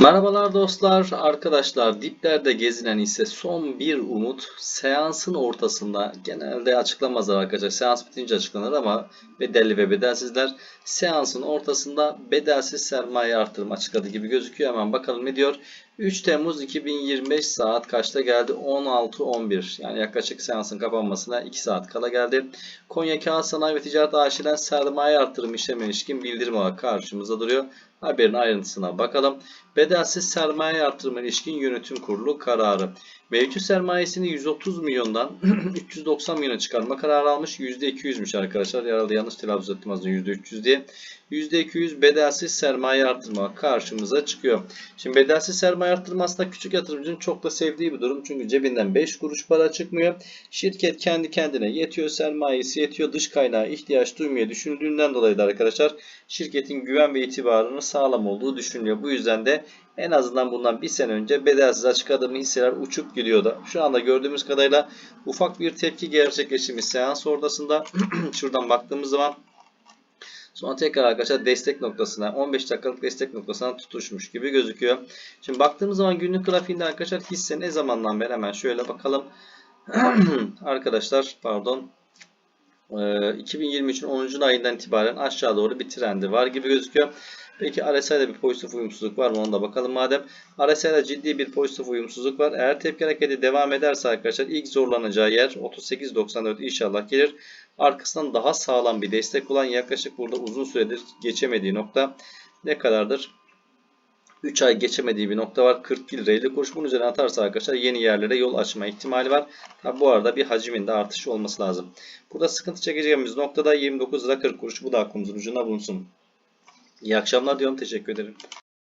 Merhabalar dostlar, arkadaşlar. Diplerde gezinen ise son bir umut. Seansın ortasında genelde açıklamazlar arkadaşlar. Seans bitince açıklanır ama bedelli ve bedelsizler. Seansın ortasında bedelsiz sermaye artırım açıkladı gibi gözüküyor. Hemen bakalım ne diyor. 3 Temmuz 2025 saat kaçta geldi? 16.11. Yani yaklaşık seansın kapanmasına 2 saat kala geldi. Konya Kağıt Sanayi ve Ticaret AŞ'den sermaye artırım işlemine ilişkin bildirim olarak karşımıza duruyor. Haberin ayrıntısına bakalım. Bedelsiz sermaye artırma ilişkin yönetim kurulu kararı. Mevcut sermayesini 130 milyondan 390 milyona çıkarma kararı almış. %200'müş arkadaşlar. Herhalde yanlış telaffuz ettim önce %300 diye. %200 bedelsiz sermaye artırma karşımıza çıkıyor. Şimdi bedelsiz sermaye artırma aslında küçük yatırımcının çok da sevdiği bir durum. Çünkü cebinden 5 kuruş para çıkmıyor. Şirket kendi kendine yetiyor. Sermayesi yetiyor. Dış kaynağa ihtiyaç duymaya düşünüldüğünden dolayı da arkadaşlar şirketin güven ve itibarının sağlam olduğu düşünülüyor. Bu yüzden de en azından bundan bir sene önce bedelsiz açık adımı hisseler uçup gidiyordu. Şu anda gördüğümüz kadarıyla ufak bir tepki gerçekleşmiş seans ortasında. Şuradan baktığımız zaman Sonra tekrar arkadaşlar destek noktasına 15 dakikalık destek noktasına tutuşmuş gibi gözüküyor. Şimdi baktığımız zaman günlük grafiğinde arkadaşlar hisse ne zamandan beri hemen şöyle bakalım. arkadaşlar pardon. 2023'ün 10. ayından itibaren aşağı doğru bir trendi var gibi gözüküyor. Peki RSI'de bir pozitif uyumsuzluk var mı? Ona da bakalım madem. RSI'de ciddi bir pozitif uyumsuzluk var. Eğer tepki hareketi devam ederse arkadaşlar ilk zorlanacağı yer 38.94 inşallah gelir. Arkasından daha sağlam bir destek olan yaklaşık burada uzun süredir geçemediği nokta ne kadardır? 3 ay geçemediği bir nokta var. 41 lira 50 kuruş. Bunun üzerine atarsa arkadaşlar yeni yerlere yol açma ihtimali var. Tabi bu arada bir hacmin de artışı olması lazım. Burada sıkıntı çekeceğimiz noktada 29 lira 40 kuruş. Bu da aklımızın ucuna bulunsun. İyi akşamlar diyorum. Teşekkür ederim.